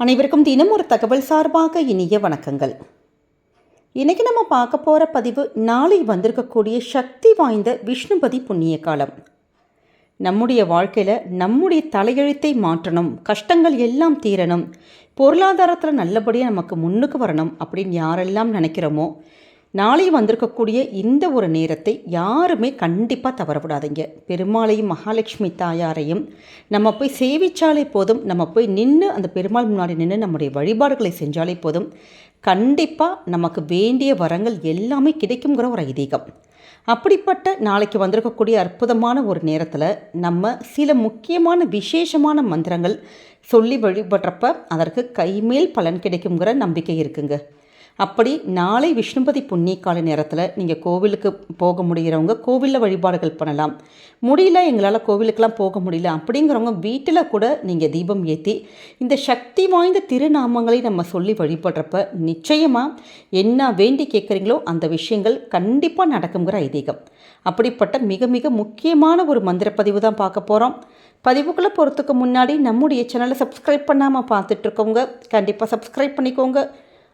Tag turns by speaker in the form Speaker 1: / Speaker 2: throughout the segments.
Speaker 1: அனைவருக்கும் தினம் ஒரு தகவல் சார்பாக இனிய வணக்கங்கள். இன்றைக்கி நம்ம பார்க்க போகிற பதிவு நாளை வந்திருக்கக்கூடிய சக்தி வாய்ந்த விஷ்ணுபதி புண்ணிய காலம். நம்முடைய வாழ்க்கையில் நம்முடைய தலையெழுத்தை மாற்றணும் கஷ்டங்கள் எல்லாம் தீரணும் பொருளாதாரத்தில் நல்லபடியாக நமக்கு முன்னுக்கு வரணும் அப்படின்னு யாரெல்லாம் நினைக்கிறோமோ நாளை வந்திருக்கக்கூடிய இந்த ஒரு நேரத்தை யாருமே கண்டிப்பாக தவறவிடாதீங்க. பெருமாளையும் மகாலட்சுமி தாயாரையும் நம்ம போய் சேவிச்சாலே போதும். நம்ம போய் நின்று அந்த பெருமாள் முன்னாடி நின்று நம்முடைய வழிபாடுகளை செஞ்சாலே போதும். கண்டிப்பாக நமக்கு வேண்டிய வரங்கள் எல்லாமே கிடைக்குங்கிற ஒரு ஐதீகம். அப்படிப்பட்ட நாளைக்கு வந்திருக்கக்கூடிய அற்புதமான ஒரு நேரத்தில் நம்ம சில முக்கியமான விசேஷமான மந்திரங்கள் சொல்லி வழிபடுறப்ப அதற்கு கைமேல் பலன் கிடைக்குங்கிற நம்பிக்கை இருக்குங்க. அப்படி நாளை விஷ்ணுபதி புண்ணிய கால நேரத்தில் நீங்கள் கோவிலுக்கு போக முடிகிறவங்க கோவிலில் வழிபாடுகள் பண்ணலாம். முடியல எங்களால் கோவிலுக்கெலாம் போக முடியல அப்படிங்கிறவங்க வீட்டில் கூட நீங்கள் தீபம் ஏற்றி இந்த சக்தி வாய்ந்த திருநாமங்களை நம்ம சொல்லி வழிபடுறப்ப நிச்சயமாக என்ன வேண்டி கேட்குறீங்களோ அந்த விஷயங்கள் கண்டிப்பாக நடக்குங்கிற ஐதீகம். அப்படிப்பட்ட மிக மிக முக்கியமான ஒரு மந்திர பதிவு தான் பார்க்க போகிறோம் பதிவுக்குள்ளே போகிறதுக்கு முன்னாடி நம்முடைய சேனலை சப்ஸ்கிரைப் பண்ணாமல் பார்த்துட்ருக்கவங்க கண்டிப்பாக சப்ஸ்கிரைப் பண்ணிக்கோங்க.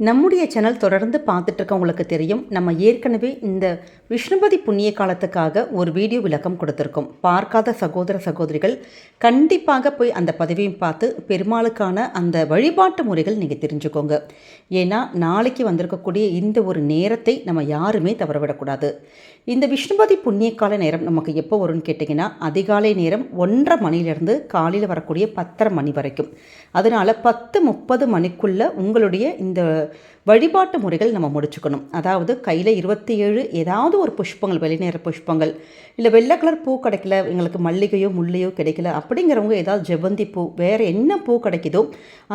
Speaker 1: நம்முடைய சேனல் தொடர்ந்து பார்த்துட்ருக்கவங்களுக்கு தெரியும் நம்ம ஏற்கனவே இந்த விஷ்ணுபதி புண்ணிய காலத்துக்காக ஒரு வீடியோ விளக்கம் கொடுத்துருக்கோம். பார்க்காத சகோதர சகோதரிகள் கண்டிப்பாக போய் அந்த பதவியும் பார்த்து பெருமாளுக்கான அந்த வழிபாட்டு முறைகள் நீங்கள் தெரிஞ்சுக்கோங்க. ஏன்னா நாளைக்கு வந்திருக்கக்கூடிய இந்த ஒரு நேரத்தை நம்ம யாருமே தவறவிடக்கூடாது. இந்த விஷ்ணுபதி புண்ணிய கால நேரம் நமக்கு எப்போ வரும்னு கேட்டிங்கன்னா அதிகாலை நேரம் ஒன்றரை மணிலேருந்து காலையில் வரக்கூடிய பத்தரை மணி வரைக்கும். அதனால் பத்து முப்பது மணிக்குள்ளே உங்களுடைய இந்த வழிபாட்டு முறைகள் நம்ம முடிச்சுக்கணும். அதாவது கையில் இருபத்தி ஏழு ஏதாவது ஒரு புஷ்பங்கள் வெளிநேர புஷ்பங்கள். இல்லை வெள்ளை கலர் பூ கிடைக்கல எங்களுக்கு மல்லிகையோ முள்ளையோ கிடைக்கல அப்படிங்கிறவங்க ஏதாவது ஜெபந்தி பூ வேறு என்ன பூ கிடைக்குதோ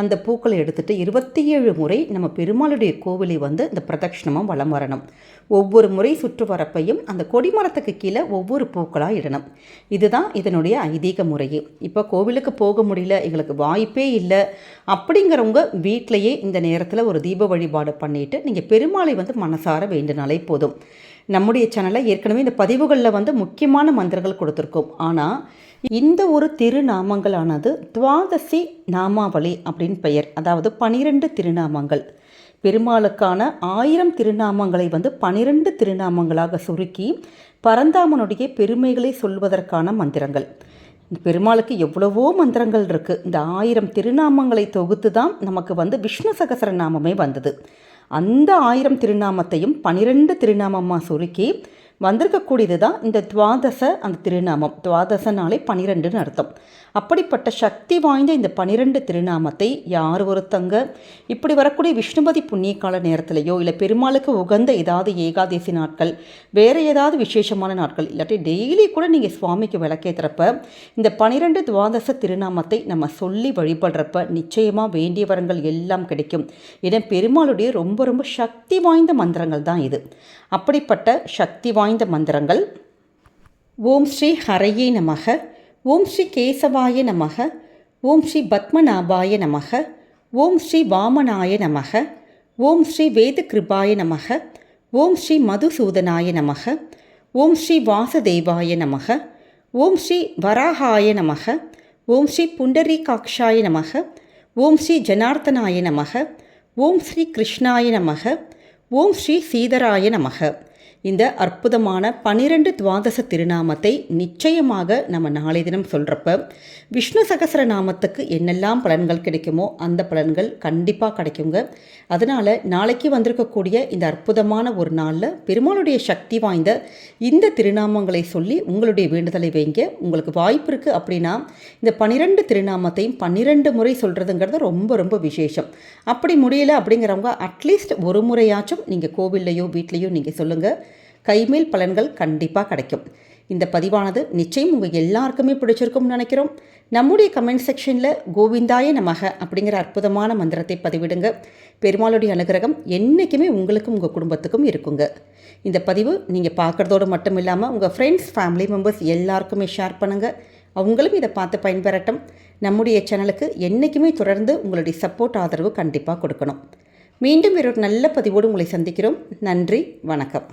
Speaker 1: அந்த பூக்களை எடுத்துகிட்டு இருபத்தி ஏழு முறை நம்ம பெருமாளுடைய கோவிலை வந்து இந்த பிரதட்சிணமாக வளம் வரணும். ஒவ்வொரு முறை சுற்று வரப்பையும் அந்த கொடிமரத்துக்கு கீழே ஒவ்வொரு பூக்களாக இடணும். இதுதான் இதனுடைய ஐதீக முறையே. இப்போ கோவிலுக்கு போக முடியல எங்களுக்கு வாய்ப்பே இல்லை அப்படிங்கிறவங்க வீட்டிலையே இந்த நேரத்தில் ஒரு தீப வழிபாடு பண்ணிவிட்டு நீங்கள் பெருமாளை வந்து மனசார வேண்டினாலே போதும். நம்முடைய சேனலில் ஏற்கனவே இந்த பதிவுகளில் வந்து முக்கியமான மந்திரங்கள் கொடுத்துருக்கோம். ஆனால் இந்த ஒரு திருநாமங்களானது துவாதசி நாமாவளி அப்படின்னு பெயர் அதாவது பனிரெண்டு திருநாமங்கள். பெருமாளுக்கான ஆயிரம் திருநாமங்களை வந்து பனிரெண்டு திருநாமங்களாக சுருக்கி பரந்தாமனுடைய பெருமைகளை சொல்வதற்கான மந்திரங்கள். பெருமாளுக்கு எவ்வளவோ மந்திரங்கள் இருக்குது இந்த ஆயிரம் திருநாமங்களை தொகுத்து தான் நமக்கு வந்து விஷ்ணு சகசர நாமமே வந்தது. அந்த ஆயிரம் திருநாமத்தையும் பனிரெண்டு திருநாமமாக சுருக்கி வந்திருக்கக்கூடியது தான் இந்த துவாதச அந்த திருநாமம். துவாதசனாலே பனிரெண்டுன்னு அர்த்தம். அப்படிப்பட்ட சக்தி வாய்ந்த இந்த பனிரெண்டு திருநாமத்தை யார் ஒருத்தங்க? இப்படி வரக்கூடிய விஷ்ணுபதி புண்ணிய கால நேரத்திலையோ இல்லை பெருமாளுக்கு உகந்த ஏதாவது ஏகாதசி நாட்கள் வேறு ஏதாவது விசேஷமான நாட்கள் இல்லாட்டி டெய்லி கூட நீங்கள் சுவாமிக்கு விளக்கேற்றுறப்ப இந்த பனிரெண்டு துவாதச திருநாமத்தை நம்ம சொல்லி வழிபடுறப்ப நிச்சயமாக வேண்டிய வரங்கள் எல்லாம் கிடைக்கும். ஏன்னா பெருமாளுடைய ரொம்ப ரொம்ப சக்தி வாய்ந்த மந்திரங்கள் தான் இது. அப்படிப்பட்ட சக்தி வாய்ந்த வாய்ந்த மந்திரங்கள் ஓம் ஸ்ரீ ஹரையே நமக ஓம் ஸ்ரீ கேசவாய நமக ஓம் ஸ்ரீ பத்மநாபாய நமக ஓம் ஸ்ரீ வாமனாய நமக ஓம் ஸ்ரீ வேத கிருபாய நமக ஓம் ஸ்ரீ மதுசூதனாய நமக ஓம் ஸ்ரீ வாசதேவாய நமக ஓம் ஸ்ரீ வராகாய நமக ஓம் ஸ்ரீ புண்டரீகாட்சாய நமக ஓம் ஸ்ரீ ஜனார்த்தனாய நமக ஓம் ஸ்ரீ கிருஷ்ணாய நமக ஓம் ஸ்ரீ சீதராய நமக இந்த அற்புதமான பனிரெண்டு துவாதச திருநாமத்தை நிச்சயமாக நம்ம நாளை தினம் சொல்கிறப்ப விஷ்ணு சகசர நாமத்துக்கு என்னெல்லாம் பலன்கள் கிடைக்குமோ அந்த பலன்கள் கண்டிப்பாக கிடைக்குங்க. அதனால் நாளைக்கு வந்திருக்கக்கூடிய இந்த அற்புதமான ஒரு நாளில் பெருமாளுடைய சக்தி வாய்ந்த இந்த திருநாமங்களை சொல்லி உங்களுடைய வேண்டுதலை வைங்க. உங்களுக்கு வாய்ப்பு இருக்குது அப்படின்னா இந்த பனிரெண்டு திருநாமத்தையும் பன்னிரெண்டு முறை சொல்கிறதுங்கிறது ரொம்ப ரொம்ப விசேஷம். அப்படி முடியல அப்படிங்கிறவங்க அட்லீஸ்ட் ஒரு முறையாச்சும் நீங்கள் கோவில்லையோ வீட்லேயோ நீங்கள் சொல்லுங்கள் கைமேல் பலன்கள் கண்டிப்பாக கிடைக்கும். இந்த பதிவானது நிச்சயம் உங்கள் எல்லாருக்குமே பிடிச்சிருக்கும்னு நினைக்கிறோம். நம்முடைய கமெண்ட் செக்ஷனில் கோவிந்தாய நமக அப்படிங்கிற அற்புதமான மந்திரத்தை பதிவிடுங்க. பெருமாளுடைய அனுகிரகம் என்றைக்குமே உங்களுக்கும் உங்கள் குடும்பத்துக்கும் இருக்குங்க. இந்த பதிவு நீங்கள் பார்க்குறதோடு மட்டும் இல்லாமல் உங்கள் ஃப்ரெண்ட்ஸ் ஃபேமிலி மெம்பர்ஸ் எல்லாருக்குமே ஷேர் பண்ணுங்கள் அவங்களும் இதை பார்த்து பயன்பெறட்டும். நம்முடைய சேனலுக்கு என்றைக்குமே தொடர்ந்து உங்களுடைய சப்போர்ட் ஆதரவு கண்டிப்பாக கொடுக்கணும். மீண்டும் வேறொரு நல்ல பதிவோடு உங்களை சந்திக்கிறோம். நன்றி வணக்கம்.